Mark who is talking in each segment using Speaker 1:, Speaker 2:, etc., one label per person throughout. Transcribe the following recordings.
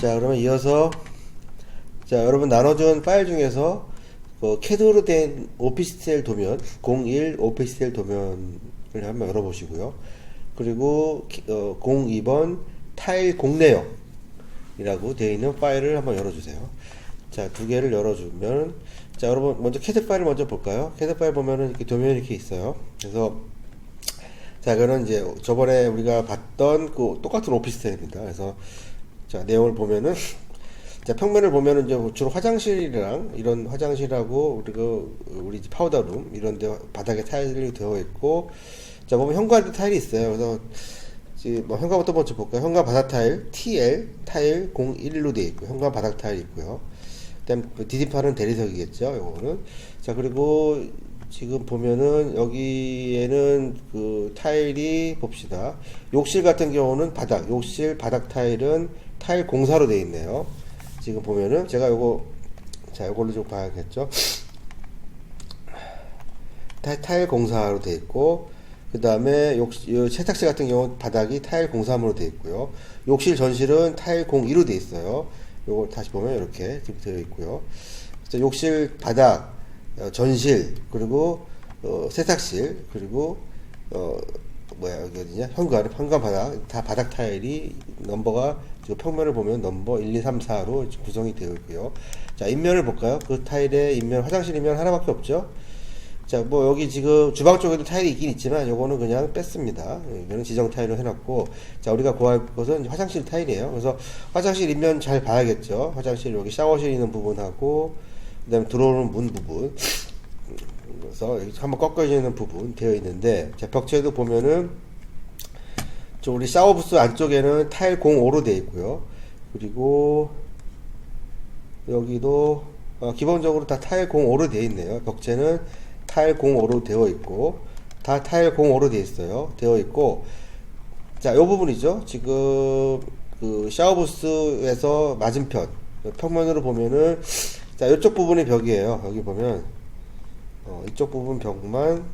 Speaker 1: 자, 그러면 이어서 자, 여러분 나눠준 파일 중에서 그 캐드로 된 오피스텔 도면 01 오피스텔 도면을 한번 열어보시고요. 그리고 키- 어, 02번 타일 공내역이라고 되어 있는 파일을 한번 열어주세요. 자, 두 개를 열어주면 자, 여러분 먼저 캐드 파일을 먼저 볼까요? 캐드 파일 보면은 이렇게 도면이 이렇게 있어요. 그래서 자, 그거는 이제 저번에 우리가 봤던 그 똑같은 오피스텔입니다. 그래서 자, 내용을 보면은 자, 평면을 보면은 이제 주로 화장실이랑 이런 화장실하고 그리고 우리 파우더룸 이런 데 바닥에 타일이 되어 있고 자, 보면 현관도 타일이 있어요. 그래서 지금 뭐 현관부터 먼저 볼까요? 현관 바닥 타일 TL 타일 01로 되어 있고 현관 바닥 타일 있고요. 그다음 디딤판은 대리석이겠죠. 요거는 자 그리고 지금 보면은 여기에는 그 타일이 봅시다. 욕실 같은 경우는 바닥 욕실 바닥 타일은 타일 공사로 되어 있네요. 지금 보면은 제가 요거 자 요걸로 좀 봐야겠죠. 타- 타일 공사로 되어 있고 그 다음에 욕 세탁실 같은 경우 바닥이 타일 03으로 되어 있고요. 욕실 전실은 타일 02로 되어 있어요. 요거 다시 보면 이렇게 지금 되어 있고요. 그래서 욕실 바닥, 어, 전실 그리고 어, 세탁실 그리고 어 뭐야 여기 어디냐 현관 현관 바닥 다 바닥 타일이 넘버가 지금 평면을 보면 넘버 1, 2, 3, 4로 구성이 되어 있고요. 자 인면을 볼까요? 그 타일의 인면 화장실 인면 하나밖에 없죠. 자, 뭐 여기 지금 주방 쪽에도 타일이 있긴 있지만 요거는 그냥 뺐습니다. 이거는 지정 타일로 해놨고 자 우리가 구할 것은 화장실 타일이에요. 그래서 화장실 인면 잘 봐야겠죠. 화장실 여기 샤워실 있는 부분하고 그 다음에 들어오는 문 부분 그래서 한번 꺾어지는 부분 되어 있는데 자 벽체도 보면은 저 우리 샤워 부스 안쪽에는 타일 05로 되어 있고요. 그리고 여기도 어, 기본적으로 다 타일 05로 되어 있네요. 벽체는 타일 05로 되어 있고 다 타일 05로 되어 있어요. 되어 있고 자, 요 부분이죠. 지금 그 샤워부스에서 맞은편 평면으로 보면은 자, 이쪽 부분이 벽이에요. 여기 보면 어, 이쪽 부분 벽만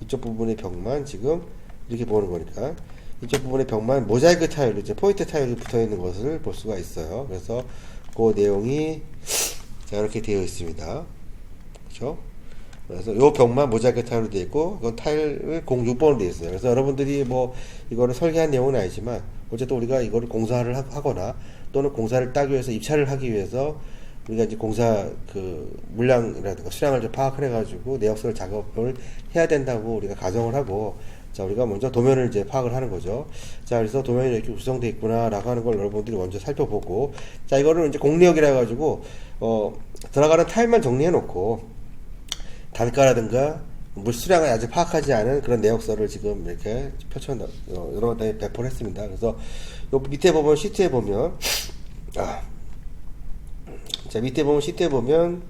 Speaker 1: 이쪽 부분의 벽만 지금 이렇게 보는 거니까 이쪽 부분의 벽만 모자이크 타일로 이제 포인트 타일이 붙어 있는 것을 볼 수가 있어요. 그래서 그 내용이 자 이렇게 되어 있습니다. 그렇죠? 그래서 요 벽만 모자이크 타일로 되어 있고 이건 타일을 06번으로 되어 있어요. 그래서 여러분들이 뭐 이거를 설계한 내용은 아니지만 어쨌든 우리가 이거를 공사를 하- 하거나 또는 공사를 따기 위해서 입찰을 하기 위해서 우리가 이제 공사 그 물량이라든가 수량을 좀 파악을 해가지고 내역설 작업을 해야 된다고 우리가 가정을 하고 자 우리가 먼저 도면을 이제 파악을 하는 거죠. 자 그래서 도면이 이렇게 구성되어 있구나라고 하는 걸 여러분들이 먼저 살펴보고 자 이거를 이제 공력이라 해가지고 어 들어가는 타일만 정리해 놓고 단가라든가 물수량을 아직 파악하지 않은 그런 내역서를 지금 이렇게 펼쳐 놓- 어, 여러 번 배포를 했습니다. 그래서 요 밑에 보면 시트에 보면 아, 자 밑에 보면 시트에 보면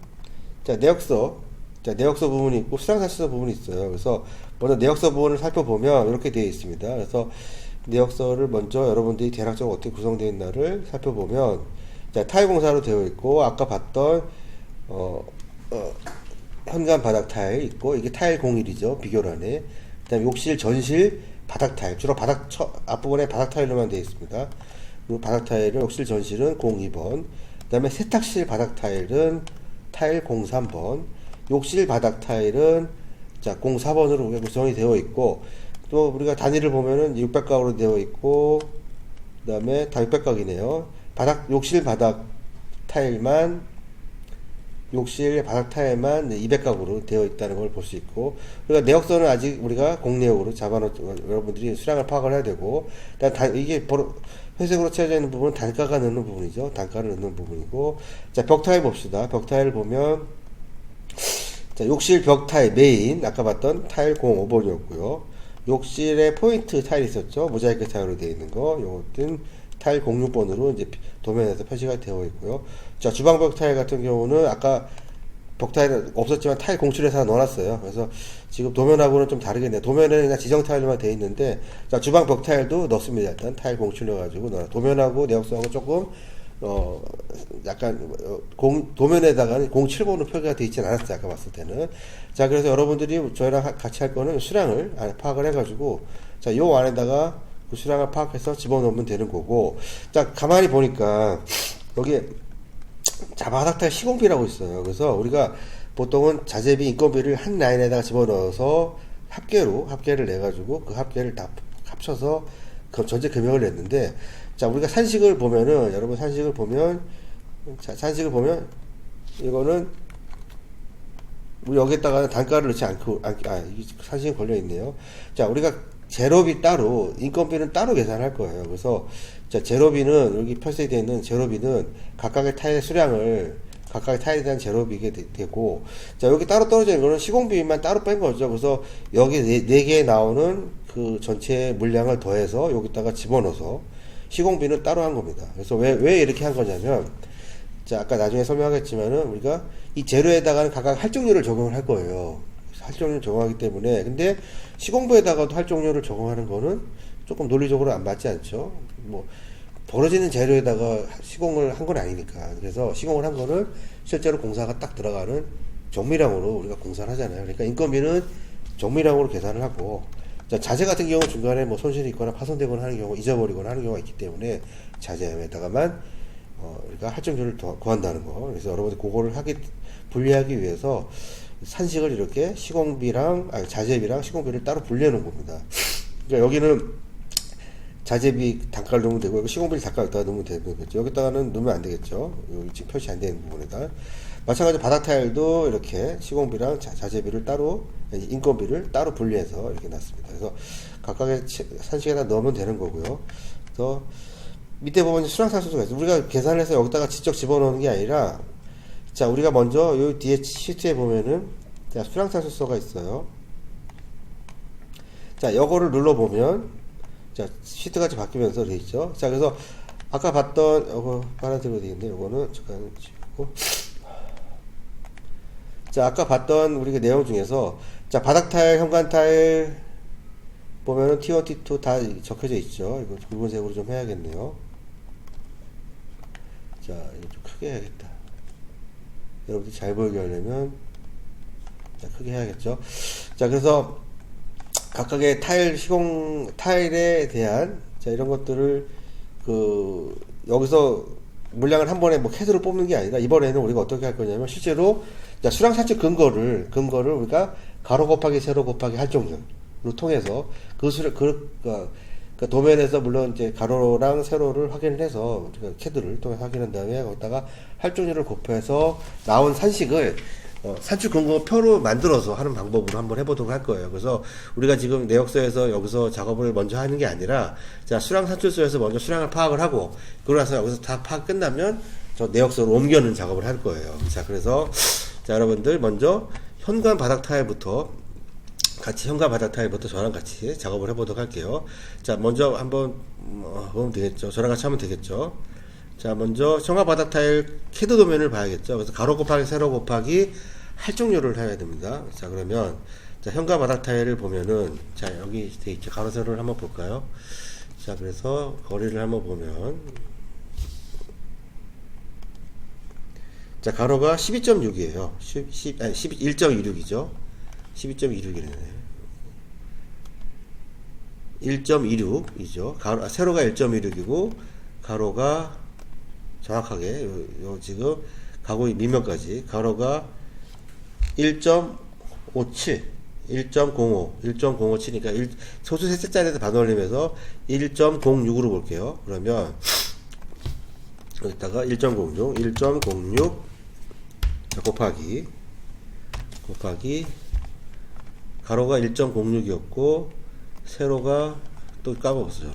Speaker 1: 자 내역서. 자 내역서 부분이 있고 수량사실서 부분이 있어요. 그래서 먼저 내역서 부분을 살펴보면 이렇게 되어 있습니다. 그래서 내역서를 먼저 여러분들이 대략적으로 어떻게 구성되어 있나를 살펴보면 자 타일 공사로 되어 있고 아까 봤던 어, 어 현관 바닥 타일 있고 이게 타일 01이죠 비교란에 그다음 욕실 전실 바닥 타일. 주로 바닥 처, 앞부분에 바닥 타일로만 되어 있습니다. 그리고 바닥 타일은 욕실 전실은 02번. 그 다음에 세탁실 바닥 타일은 타일 03번 욕실 바닥 타일은 자 04번으로 우리가 구성이 되어 있고 또 우리가 단위를 보면은 600각으로 되어 있고 그 다음에 다 600각이네요. 바닥 욕실 바닥 타일만 욕실 바닥 타일만 200각으로 되어 있다는 걸 볼 수 있고 그러니까 내역서는 아직 우리가 공내역으로 잡아놓 여러분들이 수량을 파악을 해야 되고 일단 다, 이게 버로- 회색으로 채워져 있는 부분은 단가가 넣는 부분이죠. 단가를 넣는 부분이고 자 벽 타일 봅시다. 벽 타일 보면 자 욕실 벽 타일 메인 아까 봤던 타일 05번이었고요. 욕실에 포인트 타일 있었죠. 모자이크 타일로 되어 있는 거. 요것은 타일 06번으로 이제 도면에서 표시가 되어 있고요. 자, 주방 벽 타일 같은 경우는 아까 벽 타일은 없었지만 타일 공출해서 하나 넣어놨어요. 그래서 지금 도면하고는 좀 다르겠네요. 도면은 그냥 지정 타일로만 되어 있는데, 자, 주방 벽 타일도 넣습니다. 일단 타일 공출해 가지고 넣어. 도면하고 내역서하고 조금, 어, 약간, 어, 공, 도면에다가는 07번으로 표기가 되어 있지는 않았어요. 아까 봤을 때는. 자, 그래서 여러분들이 저희랑 하- 같이 할 거는 수량을 아, 파악을 해가지고, 자, 요 안에다가 그 수량을 파악해서 집어넣으면 되는 거고 자 가만히 보니까 여기 자 바닥타일 시공비라고 있어요. 그래서 우리가 보통은 자재비 인건비를 한 라인에다가 집어넣어서 합계로 합계를 내 가지고 그 합계를 다 합쳐서 그 전체 금액을 냈는데 자 우리가 산식을 보면은 여러분 산식을 보면 자 산식을 보면 이거는 우리 여기에다가 단가를 넣지 않고 아, 아 산식이 걸려 있네요. 자 우리가 제로비 따로 인건비는 따로 계산할 거예요. 그래서 자 제로비는 여기 표시되어 있는 제로비는 각각의 타일의 수량을 각각의 타일에 대한 제로비게 되, 고 자 여기 따로 떨어져 있는 거는 시공비만 따로 뺀 거죠. 그래서 여기 네, 네 개에 나오는 그 전체 물량을 더해서 여기다가 집어넣어서 시공비는 따로 한 겁니다. 그래서 왜 왜 이렇게 한 거냐면 자, 아까 나중에 설명하겠지만은 우리가 이 재료에다가는 각각 할증료를 적용을 할 거예요. 할증료를 적용하기 때문에 근데 시공부에다가도 할증료를 적용하는 거는 조금 논리적으로 안 맞지 않죠. 뭐 벌어지는 재료에다가 시공을 한 건 아니니까. 그래서 시공을 한 거는 실제로 공사가 딱 들어가는 정밀량으로 우리가 공사를 하잖아요. 그러니까 인건비는 정밀량으로 계산을 하고 자, 자재 같은 경우 중간에 뭐 손실이 있거나 파손되거나 하는 경우 잊어버리거나 하는 경우가 있기 때문에 자재에다가만 어, 할증료를 더 구한다는 거. 그래서 여러분들 그거를 하기 분리하기 위해서 산식을 이렇게 시공비랑 아니 자재비랑 시공비를 따로 분리해 놓은 겁니다. 그러니까 여기는 자재비 단가를 넣으면 되고 시공비 단가를 넣으면 되겠죠. 여기다가는 넣으면 안 되겠죠. 여기 지금 표시 안 되는 부분에다. 마찬가지로 바닥 타일도 이렇게 시공비랑 자, 자재비를 따로 인건비를 따로 분리해서 이렇게 놨습니다. 그래서 각각의 치- 산식에다 넣으면 되는 거고요. 그래서 밑에 보면 수량산수소가 있어요. 우리가 계산해서 여기다가 직접 집어넣는 게 아니라, 자, 우리가 먼저 요 뒤에 시트에 보면은, 자, 수량산수소가 있어요. 자, 요거를 눌러보면, 자, 시트가 좀 바뀌면서 돼 있죠. 자, 그래서 아까 봤던, 요거 빨아들여야 되겠네. 요거는 잠깐 지우고. 자, 아까 봤던 우리 그 내용 중에서, 자, 바닥 타일, 현관 타일, 보면은 T1, T2 다 적혀져 있죠. 이거 붉은색으로 좀 해야겠네요. 자, 이거 좀 크게 해야겠다. 여러분들 잘 보이게 하려면, 자, 크게 해야겠죠. 자, 그래서 각각의 타일 시공, 타일에 대한, 자, 이런 것들을, 그, 여기서 물량을 한 번에 뭐 캐드로 뽑는 게 아니라, 이번에는 우리가 어떻게 할 거냐면, 실제로, 자, 수량 산출 근거를, 근거를 우리가 가로 곱하기 세로 곱하기 할정률로 통해서, 그 수를, 그, 그, 그 도면에서 물론 이제 가로랑 세로를 확인을 해서 우리가 캐드를 통해 서 확인한 다음에 거기다가 할증률을 곱해서 나온 산식을 어, 산출 근거 표로 만들어서 하는 방법으로 한번 해보도록 할 거예요. 그래서 우리가 지금 내역서에서 여기서 작업을 먼저 하는 게 아니라 자 수량 산출서에서 먼저 수량을 파악을 하고 그러고 나서 여기서 다 파악 끝나면 저 내역서로 옮겨는 작업을 할 거예요. 자 그래서 자 여러분들 먼저 현관 바닥 타일부터 같이 현관 바닥 타일부터 저랑 같이 작업을 해보도록 할게요. 자, 먼저 한번 음, 어, 보면 되겠죠. 저랑 같이 하면 되겠죠. 자, 먼저 현관 바닥 타일 캐드 도면을 봐야겠죠. 그래서 가로 곱하기 세로 곱하기 할증률을 해야 됩니다. 자, 그러면 자, 현관 바닥 타일을 보면은 자, 여기 돼 있죠. 가로 세로를 한번 볼까요? 자, 그래서 거리를 한번 보면 자, 가로가 12.6이에요. 10, 10, 아니, 11.26이죠. 12.26이네. 1.26이죠. 가로, 아, 세로가 1.26이고, 가로가 정확하게, 요, 요 지금, 가고 밑면까지, 가로가 1.57, 1.05, 1.057이니까, 1, 소수 셋째짜리에서 반올림해서 1.06으로 볼게요. 그러면, 여기다가 1.06, 1.06, 자, 곱하기, 곱하기, 가로가 1.06이었고 세로가 또 까먹었어요.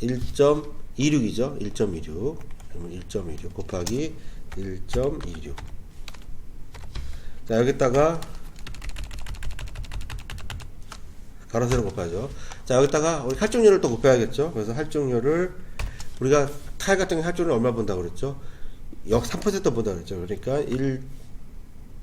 Speaker 1: 1.26이죠. 1.26. 그러면 1.26 곱하기 1.26. 자, 여기다가 가로 세로 곱하죠. 자, 여기다가 우리 할증률을 또 곱해야겠죠. 그래서 할증률을 우리가 타일 같은 게 할증률 얼마 본다고 그랬죠? 역 3% 본다고 그랬죠. 그러니까 1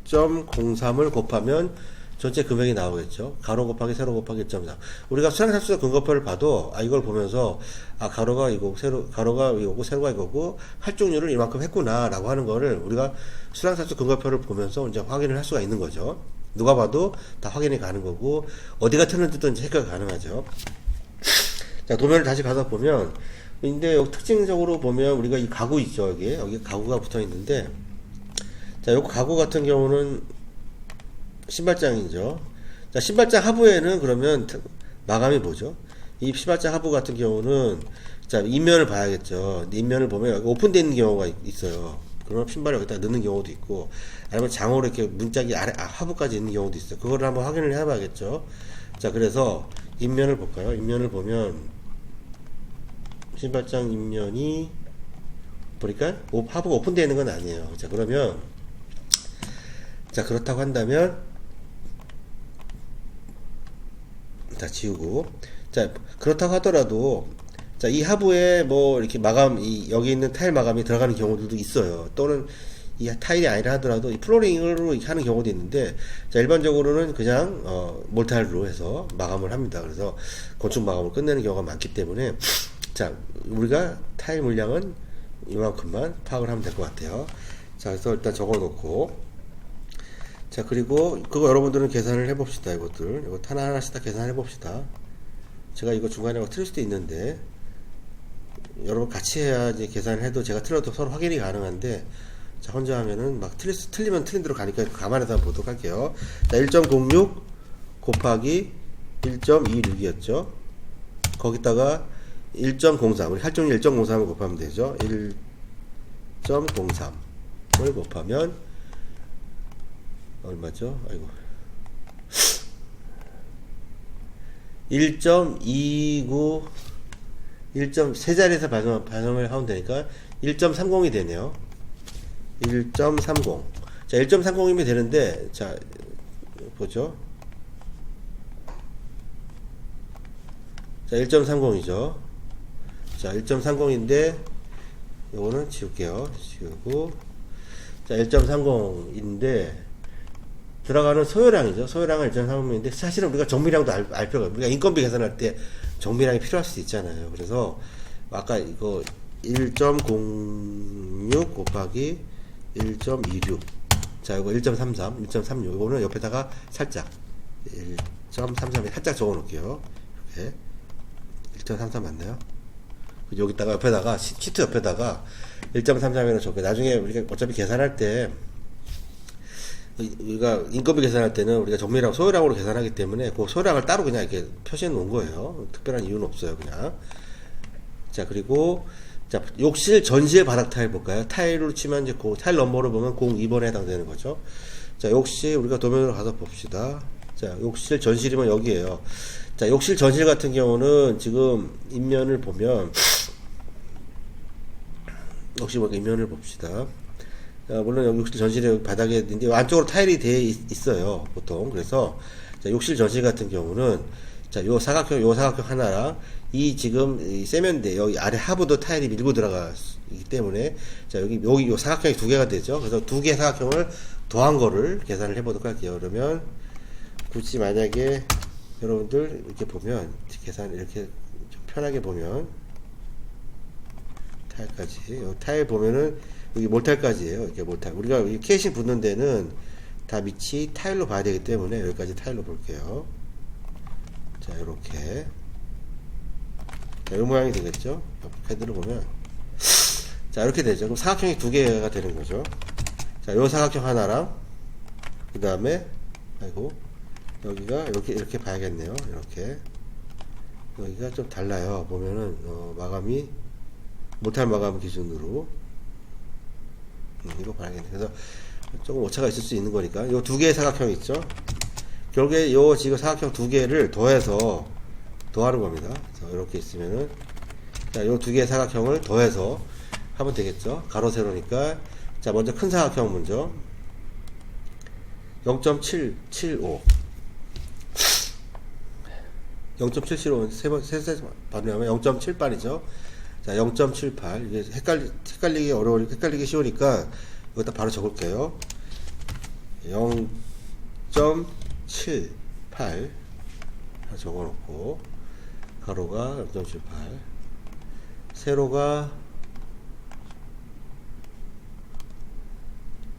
Speaker 1: 1.03을 곱하면 전체 금액이 나오겠죠. 가로 곱하기 세로 곱하기 1.3. 우리가 수량산수적 근거표를 봐도 아 이걸 보면서 아 가로가 이거고 세로 가로가 이거고 세로가 이거고 할증률을 이만큼 했구나라고 하는 거를 우리가 수량산수 근거표를 보면서 이제 확인을 할 수가 있는 거죠. 누가 봐도 다 확인이 가는 거고 어디가 틀렸는지도 이제 체크가 가능하죠. 자 도면을 다시 가서 보면 근데 여기 특징적으로 보면 우리가 이 가구 있죠 여기 여기 가구가 붙어 있는데 자 요거 가구 같은 경우는 신발장이죠. 자 신발장 하부에는 그러면 트- 마감이 뭐죠? 이 신발장 하부 같은 경우는 자 인면을 봐야겠죠. 인면을 보면 오픈되어 있는 경우가 있- 있어요. 그럼 신발을 여기다 넣는 경우도 있고 아니면 장으로 이렇게 문짝이 아래 아, 하부까지 있는 경우도 있어요. 그거를 한번 확인을 해 봐야겠죠. 자 그래서 인면을 볼까요? 인면을 보면 신발장 인면이 보니까 오- 하부가 오픈되어 있는 건 아니에요. 자 그러면 자 그렇다고 한다면 자 지우고. 자 그렇다고 하더라도 자 이 하부에 뭐 이렇게 마감 이 여기 있는 타일 마감이 들어가는 경우들도 있어요. 또는 이 타일이 아니라 하더라도 이 플로링으로 이렇게 하는 경우도 있는데 자 일반적으로는 그냥 어 몰타일로 해서 마감을 합니다. 그래서 건축 마감을 끝내는 경우가 많기 때문에 자 우리가 타일 물량은 이만큼만 파악을 하면 될 것 같아요. 자 그래서 일단 적어 놓고 자 그리고 그거 여러분들은 계산을 해봅시다 이것들. 이거 하나 하나씩 다 계산해 봅시다. 제가 이거 중간에 막 틀릴 수도 있는데 여러분 같이 해야 이제 계산을 해도 제가 틀려도 서로 확인이 가능한데 자 혼자 하면은 막 틀릴 수, 틀리면 틀린 대로 가니까 감안해서 보도록 할게요. 자 1.06 곱하기 1.26이었죠? 거기다가 1.03 우리 할정리 1.03을 곱하면 되죠? 1.03을 곱하면 얼마죠? 아이고. 1.29 1.세 자리에서 반영, 반영을 하면 되니까 1.30이 되네요. 1.30. 자, 1.30이면 되는데 자, 보죠. 자, 1.30이죠. 자, 1.30인데 요거는 지울게요. 지우고 자, 1.30인데 들어가는 소요량이죠. 소요량은 1.3인데 사실은 우리가 정밀량도 알, 알 필요가 우리가 인건비 계산할 때 정밀량이 필요할 수도 있잖아요. 그래서 아까 이거 1.06 곱하기 1.26 자, 이거 1.33, 1.36 이거는 옆에다가 살짝 1.33에 살짝 적어 놓을게요. 이렇게 1.33 맞나요? 여기다가 옆에다가 시- 시트 옆에다가 1.33이라고 적고 나중에 우리가 어차피 계산할 때 우리가 인건비 계산할 때는 우리가 정밀하고 소요량으로 계산하기 때문에 그 소요량을 따로 그냥 이렇게 표시해 놓은 거예요. 특별한 이유는 없어요, 그냥. 자, 그리고 자, 욕실 전시의 바닥 타일 볼까요? 타일로 치면 이제 그 타일 넘버를 보면 02번에 해당되는 거죠. 자, 욕실 우리가 도면으로 가서 봅시다. 자, 욕실 전실이면 여기에요. 자, 욕실 전실 같은 경우는 지금 인면을 보면 역시 뭐 인면을 봅시다. 자, 물론 여기 욕실 전실에 바닥에 있는데 안쪽으로 타일이 되어 있, 어요 보통. 그래서 자, 욕실 전실 같은 경우는 자, 요 사각형, 요 사각형 하나랑 이 지금 이 세면대 여기 아래 하부도 타일이 밀고 들어가기 때문에 자, 여기 여기 요 사각형이 두 개가 되죠. 그래서 두 개의 사각형을 더한 거를 계산을 해 보도록 할게요. 그러면 굳이 만약에 여러분들 이렇게 보면 계산 이렇게 좀 편하게 보면 타일까지 여기 타일 보면은 여기 몰탈까지예요. 이렇게 몰탈. 우리가 이 케이싱 붙는 데는 다 밑이 타일로 봐야 되기 때문에 여기까지 타일로 볼게요. 자 이렇게. 자, 이 모양이 되겠죠? 옆 헤드를 보면. 자 이렇게 되죠. 그럼 사각형이 두 개가 되는 거죠. 자 요 사각형 하나랑 그 다음에 아이고 여기가 이렇게 이렇게 봐야겠네요. 이렇게. 여기가 좀 달라요. 보면은 어, 마감이 못할 마감 기준으로. 음, 이거 봐야겠네 그래서 조금 오차가 있을 수 있는 거니까. 요두 개의 사각형 있죠? 결국에 요 지금 사각형 두 개를 더해서 더하는 겁니다. 그래서 이렇게 있으면은 자요 두 개의 사각형을 더해서 하면 되겠죠? 가로 세로니까. 자 먼저 큰 사각형 먼저 0.775 0.775 세번 세세 반응하면 0.78이죠. 자, 0.78 이게 헷갈리 헷갈리기 어려우 헷갈리기 쉬우니까 이거다 바로 적을게요. 0.78 적어놓고. 가로가 0.78 세로가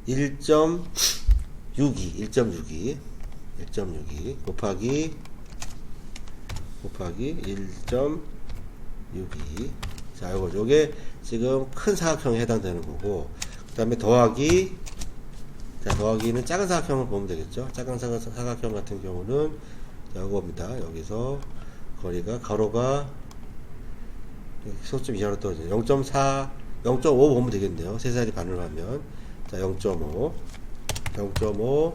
Speaker 1: 1.62 1.62 1.62 곱하기 곱하기 1.62 자 요거 요게 지금 큰 사각형에 해당되는 거고 그 다음에 더하기 자 더하기는 작은 사각형을 보면 되겠죠? 작은 사각, 사각형 같은 경우는 자 요겁니다. 여기서 거리가 가로가 소점 이하로 떨어져요 0.4 0.5 보면 되겠네요. 3살이 반을 하면. 자 0.5 0.5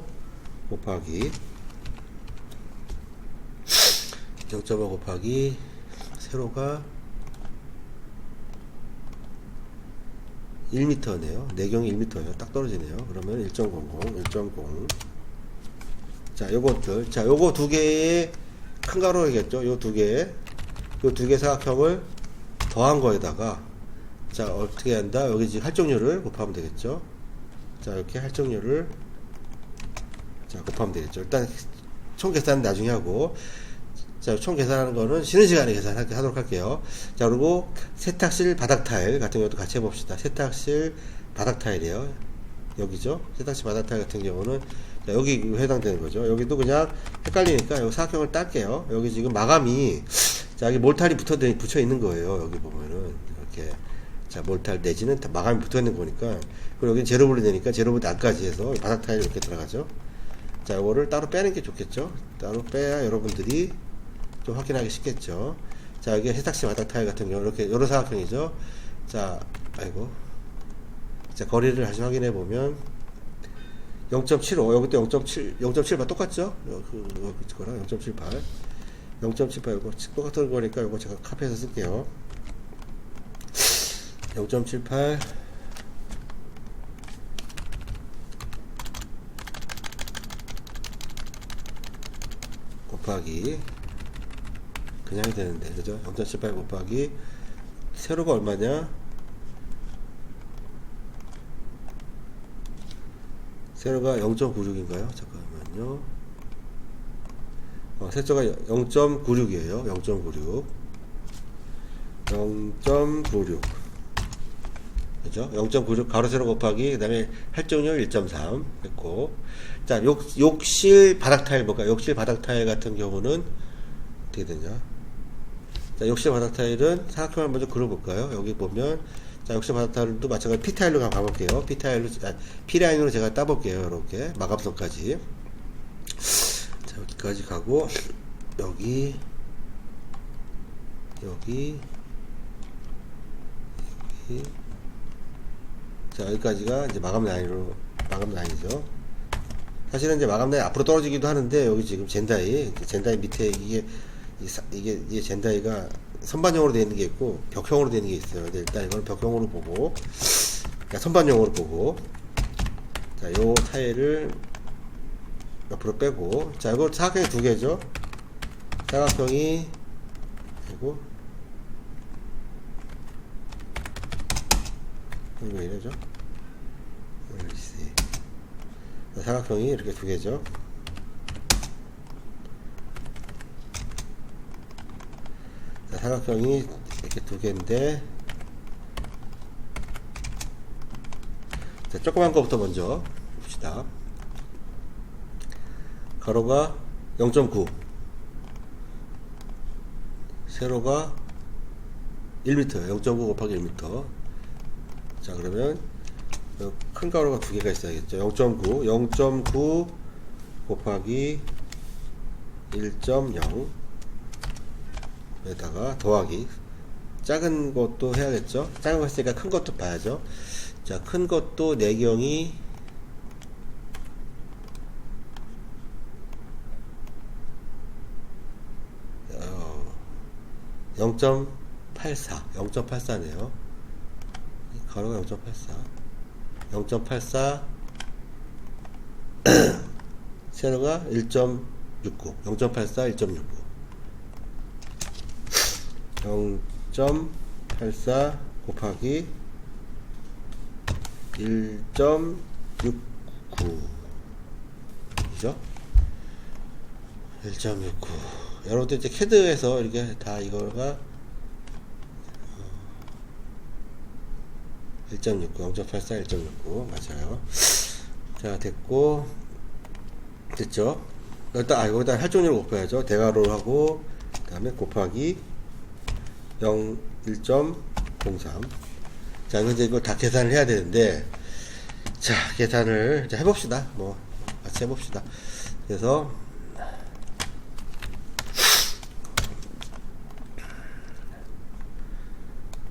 Speaker 1: 곱하기 0.5 곱하기 세로가 1m네요. 내경이 1m예요. 딱 떨어지네요. 그러면 1.00, 1.0. 자, 요것들. 자, 요거 두 개의 큰 가로이겠죠? 요 두 개의 요두 개 사각형을 더한 거에다가 자, 어떻게 한다? 여기 지금 할정률을 곱하면 되겠죠? 자, 이렇게 할정률을 자, 곱하면 되겠죠. 일단 총 계산은 나중에 하고 자, 총 계산하는 거는 쉬는 시간에 계산하도록 할게요. 자, 그리고 세탁실 바닥 타일 같은 것도 같이 해봅시다. 세탁실 바닥 타일이에요. 여기죠. 세탁실 바닥 타일 같은 경우는 자, 여기 해당되는 거죠. 여기도 그냥 헷갈리니까 여기 사각형을 딸게요. 여기 지금 마감이 자, 여기 몰탈이 붙어 붙여 있는 거예요. 여기 보면은 이렇게 자, 몰탈 내지는 다 마감이 붙어 있는 거니까 그리고 여기 제로블이 되니까 제로블 안까지 해서 바닥 타일 이렇게 들어가죠. 자, 이거를 따로 빼는 게 좋겠죠. 따로 빼야 여러분들이 좀 확인하기 쉽겠죠. 자, 이게 세탁실 바닥 타일 같은 경우 이렇게 여러 사각형이죠. 자, 아이고. 자, 거리를 다시 확인해 보면 0.75 여기도 0.7 0.7바 똑같죠? 요, 그, 요, 거랑 0.78 0.78 이거 똑같은 거니까 이거 제가 카피해서 쓸게요. 0.78 곱하기 그냥 해야 되는데 그죠? 0.78 곱하기 세로가 얼마냐? 세로가 0.96인가요? 잠깐만요. 어, 세조가 0.96이에요. 0.96. 0.96. 그죠? 0.96 가로 세로 곱하기 그다음에 할정률 1.3 했고 자 욕, 욕실 바닥 타일 볼까? 욕실 바닥 타일 같은 경우는 어떻게 되냐? 자, 욕실 바닥 타일은 사각형을 먼저 그려볼까요? 여기 보면 자 욕실 바닥 타일도 마찬가지로 P 타일로 가볼게요. P 타일로 아, P 라인으로 제가 따볼게요. 이렇게 마감선까지 자 여기까지 가고 여기 여기 여기 자 여기까지가 이제 마감 라인으로 마감 라인이죠. 사실은 이제 마감 라인 앞으로 떨어지기도 하는데 여기 지금 젠다이 젠다이 밑에 이게 이게 이게 젠다이가 선반형으로 되어 있는 게 있고 벽형으로 되어 있는 게 있어요. 일단 이걸 벽형으로 보고 그러니까 선반형으로 보고 자 요 타일을 옆으로 빼고 자 이거 사각형이 두 개죠. 사각형이 그리고 이거 왜. 자, 사각형이 이렇게 두 개죠. 사각형이 이렇게 두 개인데. 자, 조그만 거부터 먼저 봅시다. 가로가 0.9 세로가 1m 0.9 곱하기 1m 자 그러면 어, 큰 가로가 두 개가 있어야겠죠. 0.9 0.9 곱하기 1.0 에다가 더하기. 작은 것도 해야겠죠? 작은 거 했으니까 큰 것도 봐야죠. 자 큰 것도 내경이 어, 0.84 0.84네요. 가로가 0.84 0.84 세로가 1.69 0.84 1.69 0.84 곱하기 1.69 이죠? 1.69 여러분들 이제 캐드에서 이렇게 다 이거가 1.69 0.84 1.69 맞아요. 자 됐고. 됐죠? 일단 아 여기다 할증률 곱해야죠. 대괄호를 하고 그다음에 곱하기 0 1.03. 자, 이제 이거 다 계산을 해야 되는데 자, 계산을 이제 해봅시다. 뭐 같이 해봅시다. 그래서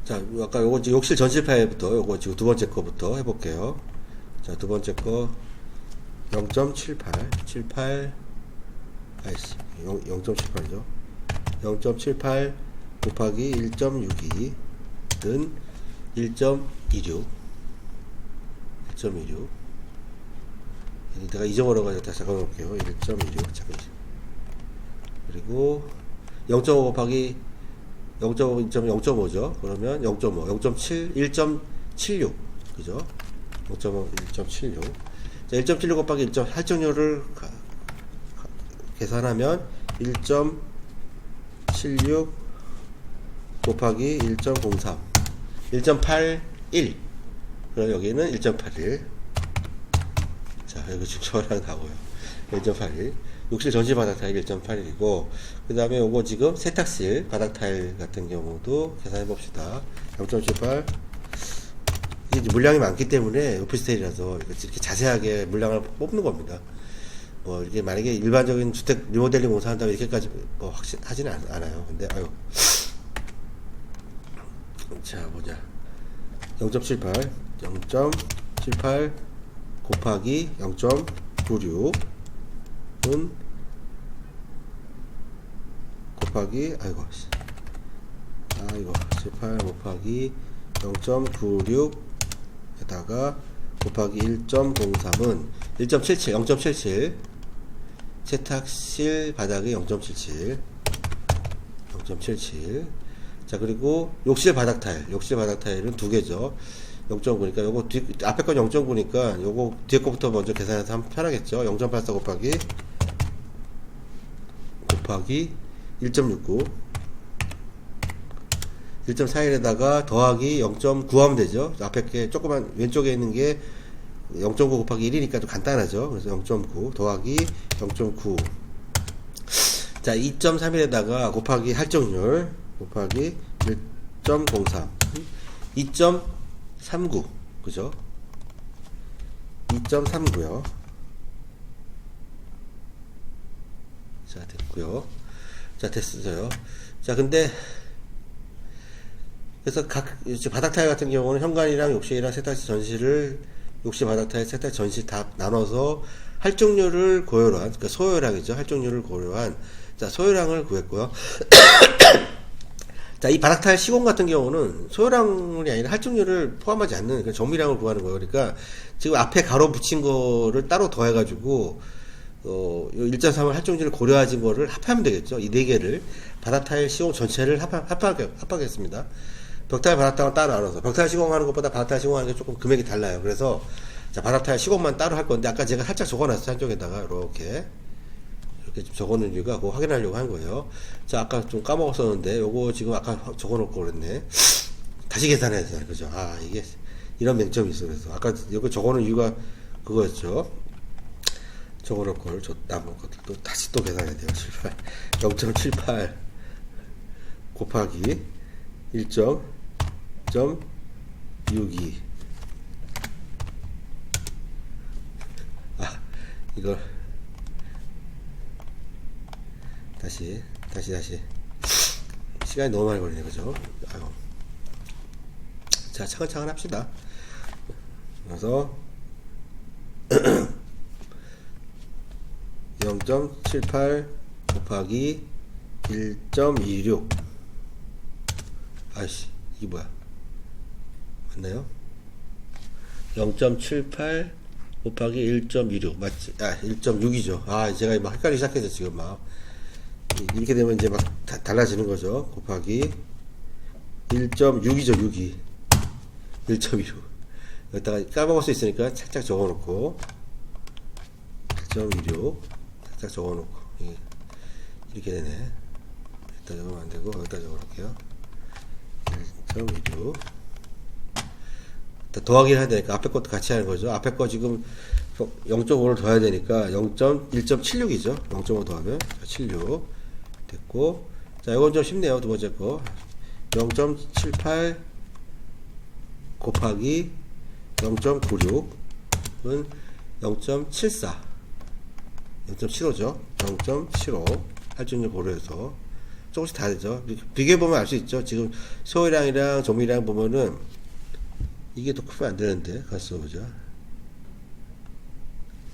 Speaker 1: 자, 아까 요거 욕실 전실 파일부터 요거 지금 두 번째 거부터 해볼게요. 자, 두 번째 거 0.78, 78, 아이씨, 0.78이죠. 0.78 곱하기 1.62는 1.26. 1.26. 내가 잊어버려가지고 다시 볼게요. 1.26. 잠깐. 그리고 0.5 곱하기 0.5, 0.5죠. 그러면 0.5, 0.7, 1.76. 그죠? 0.5, 1.76. 자, 1.76 곱하기 1. 할증률을 계산하면 1.76 곱하기 1.03. 1.81. 그럼 여기는 1.81. 자, 여기 지금 저랑 나고요. 1.81. 욕실 전시 바닥 타일 1.81이고, 그 다음에 요거 지금 세탁실 바닥 타일 같은 경우도 계산해 봅시다. 0.78. 이게 물량이 많기 때문에 오피스텔이라서 이렇게 자세하게 물량을 뽑는 겁니다. 뭐, 이게 만약에 일반적인 주택 리모델링 공사한다면 이렇게까지 뭐 확신, 하지는 않, 않아요. 근데, 아유. 자, 보자. 0.78, 0.78 곱하기 0.96은 곱하기 아이고 씨. 아이고 18 곱하기 0.96에다가 곱하기 1.03은 1.77 0.77 세탁실 바닥이 0.77 0.77 자 그리고 욕실 바닥 타일. 욕실 바닥 타일은 두 개죠. 0.9니까 요거 뒤, 앞에 건 0.9니까 요거 뒤에 거부터 먼저 계산해서 하면 편하겠죠. 0.84 곱하기 곱하기 1.69 1.41에다가 더하기 0.9 하면 되죠. 앞에 게 조그만 왼쪽에 있는 게 0.9 곱하기 1이니까 좀 간단하죠. 그래서 0.9 더하기 0.9 자, 2.31에다가 곱하기 할정률 곱하기 1.03 2.39 그죠? 2.39요. 자, 됐고요. 자, 됐어요. 자, 근데 그래서 각 바닥 타일 같은 경우는 현관이랑 욕실이랑 세탁실 전실을 욕실 바닥 타일 세탁 전실 다 나눠서 할증률을 고려한 그러니까 소요량이죠 할증률을 고려한 자 소요량을 구했고요 자 이 바닥 타일 시공 같은 경우는 소요량이 아니라 할증률을 포함하지 않는 그 정밀량을 구하는 거예요 그러니까 지금 앞에 가로 붙인 거를 따로 더해가지고 어, 1.3을 할증률을 고려하진 거를 합하면 되겠죠. 이 네 개를 바닥 타일 시공 전체를 합하, 합하게, 합하겠습니다. 벽타일 바닥 타일 따로 나눠서 벽타일 시공하는 것보다 바닥 타일 시공하는 게 조금 금액이 달라요. 그래서 자 바닥 타일 시공만 따로 할 건데 아까 제가 살짝 적어놨어요 한쪽에다가 이렇게 이렇게 좀 적어놓은 이유가 그거 확인하려고 한 거예요. 자 아까 좀 까먹었었는데 요거 지금 아까 적어놓고 그랬네. 다시 계산해야 되잖아요. 그죠? 아 이게 이런 맹점이 있어 그래서 아까 여기 적어놓은 이유가 그거였죠. 적어놓을 걸저 남은 것들도 다시 또 계산해야 돼요. 78 0.78 곱하기 1.62 아 이걸 다시 다시 다시 시간이 너무 많이 걸리네 그죠? 아유 자 차근차근 합시다. 그래서 0.78 곱하기 1.26 아이씨 이게 뭐야 맞나요? 0.78 곱하기 1.26 맞지? 아 1.6이죠 아 제가 막 헷갈리기 시작해서 지금 막 이- 이렇게 되면 이제 막 다- 달라지는 거죠 곱하기. 1.6이죠 6이. 1.26 여기다가 까먹을 수 있으니까 살짝 적어놓고. 1.16 살짝 적어놓고. 이게 이렇게 되네. 여기다 적으면 안 되고 여기다 적어놓을게요. 1.16 더하기를 해야 되니까 앞에 것도 같이 하는 거죠. 앞에 거 지금 0.5를 더해야 되니까 0.1.76이죠. 0.5 더하면 76 됐고 자 이건 좀 쉽네요. 두 번째 거 0.78 곱하기 0.96은 0.74 0.75죠. 0.75 할증률 고려해서 조금씩 다르죠. 비교해보면 알 수 있죠. 지금 소유량이랑 정밀량 보면은 이게 더 크면 안 되는데 가서 보자.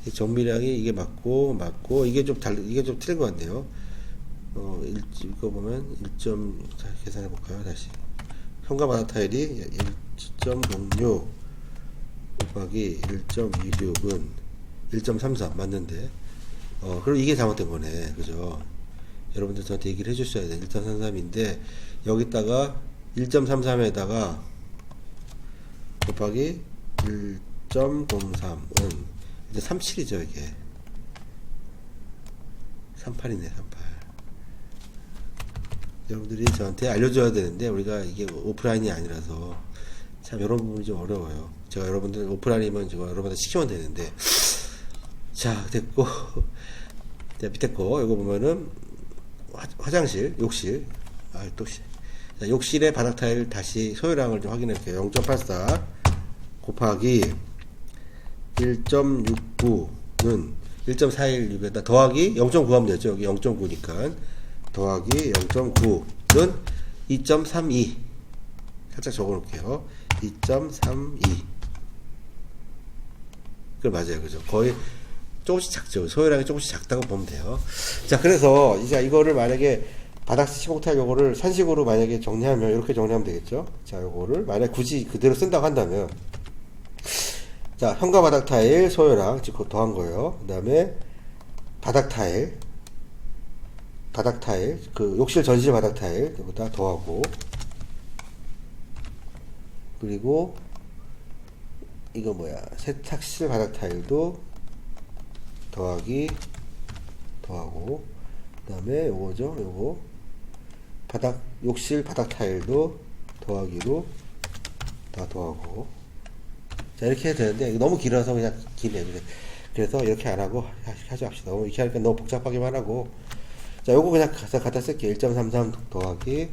Speaker 1: 이 정밀량이 이게 맞고 맞고 이게 좀달 이게 좀 틀린 것 같네요. 어, 일, 이거 보면 1점 자, 계산해 볼까요? 다시. 바닥 타일이 1.06 곱하기 1.26은 1.33 맞는데? 어 그럼 이게 잘못된 거네. 그죠? 여러분들 저한테 얘기를 해주셔야 돼 1.33인데 여기다가 1.33에다가 곱하기 1.03은 이제 37이죠 이게. 38이네 38 여러분들이 저한테 알려줘야 되는데 우리가 이게 오프라인이 아니라서 참 이런 부분이 좀 어려워요. 제가 여러분들 오프라인이면 제가 여러분들 시키면 되는데 자 됐고 자, 밑에 거 이거 보면은 화, 장실 욕실 아또 욕실의 바닥 타일 다시 소유량을 좀 확인할게요. 0.84 곱하기 1.69는 1.416에다 더하기 0.9 하면 되죠. 여기 0.9니까 더하기 0.9는 2.32 살짝 적어 놓을게요. 2.32 그 맞아요. 그죠? 거의 조금씩 작죠. 소요량이 조금씩 작다고 보면 돼요. 자, 그래서 이제 이거를 만약에 바닥 시공탈 요거를 산식으로 만약에 정리하면 이렇게 정리하면 되겠죠. 자, 요거를 만약 굳이 그대로 쓴다고 한다면 자, 현가 바닥 타일 소요량 지금 더한 거예요. 그 다음에 바닥 타일 바닥 타일, 그 욕실 전실 바닥 타일 여기다 더하고. 그리고 이거 뭐야? 세탁실 바닥 타일도 더하기 더하고. 그 다음에 요거죠 요거 바닥 욕실 바닥 타일도 더하기로 다 더하고. 자 이렇게 해야 되는데 너무 길어서 그냥 기네 그래. 그래서 이렇게 안 하고 하- 하지 너무 이렇게 하니까 너무 복잡하기만 하고 자, 요거 그냥 갖다, 갖다 쓸게요. 1.33 더하기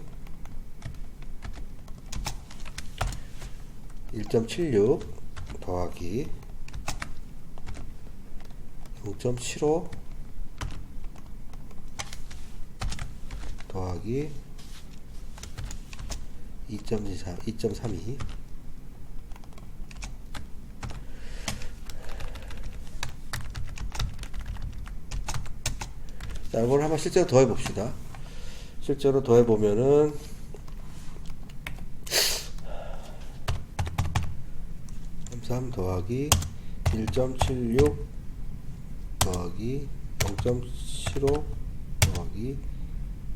Speaker 1: 1.76 더하기 0.75 더하기 2.23, 2.32 자, 이걸 한번 실제로 더해 봅시다. 실제로 더해 보면은 삼 더하기 1.76 더하기 0.75 더하기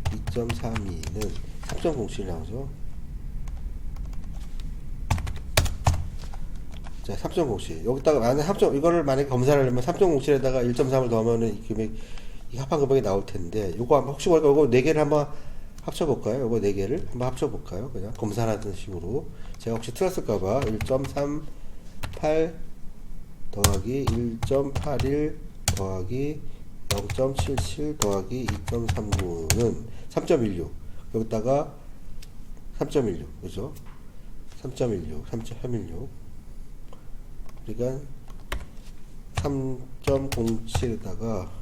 Speaker 1: 2.32는 3.07 나오죠. 자, 3.07. 여기다가 만약 3. 이거를 만약에 검사를 하려면 3.07에다가 1.3을 더하면은 이 금액 이 합한 금액이 나올 텐데 요거 한번 혹시 모르니까 요거 네 개를 한번 합쳐 볼까요? 요거 네 개를 한번 합쳐 볼까요? 그냥 검사하는 식으로 제가 혹시 틀었을까 봐 1.38 더하기 1.81 더하기 0.77 더하기 2.39는 3.16 여기다가 3.16 그죠? 3.16 3.16 그러니까 3.07에다가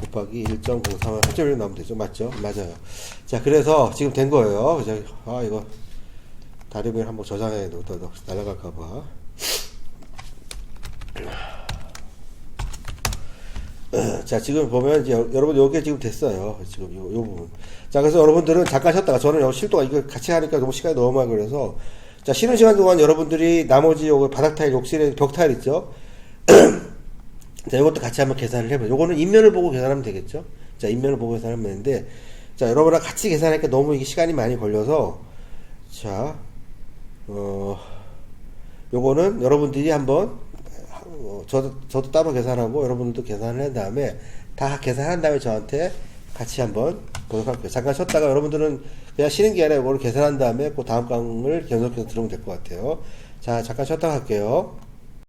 Speaker 1: 곱하기 1.03은 8.1 나오면 되죠. 맞죠? 맞아요. 자, 그래서 지금 된 거예요. 그죠? 아, 이거 다리미를 한번 저장해 놓다 날아갈까봐. 자, 지금 보면 이제 여- 여러분 요게 지금 됐어요. 지금 요, 요 부분. 자, 그래서 여러분들은 잠깐 쉬었다가 저는 여 실도가 이거 같이 하니까 너무 시간이 너무 많이 걸려서 자, 쉬는 시간 동안 여러분들이 나머지 요거 바닥 타일, 욕실에 벽 타일 있죠? 자, 이것도 같이 한번 계산을 해봐요. 요거는 인면을 보고 계산하면 되겠죠? 자, 인면을 보고 계산하면 되는데, 자, 여러분랑 같이 계산하니까 너무 이게 시간이 많이 걸려서, 자, 어, 요거는 여러분들이 한번, 어, 저도, 저도 따로 계산하고, 여러분들도 계산을 한 다음에, 다 계산한 다음에 저한테 같이 한번 보도록 할게요. 잠깐 쉬었다가 여러분들은 그냥 쉬는 게 아니라 이거를 계산한 다음에 그 다음 강을 계속해서 들으면 될 것 같아요. 자, 잠깐 쉬었다가 할게요.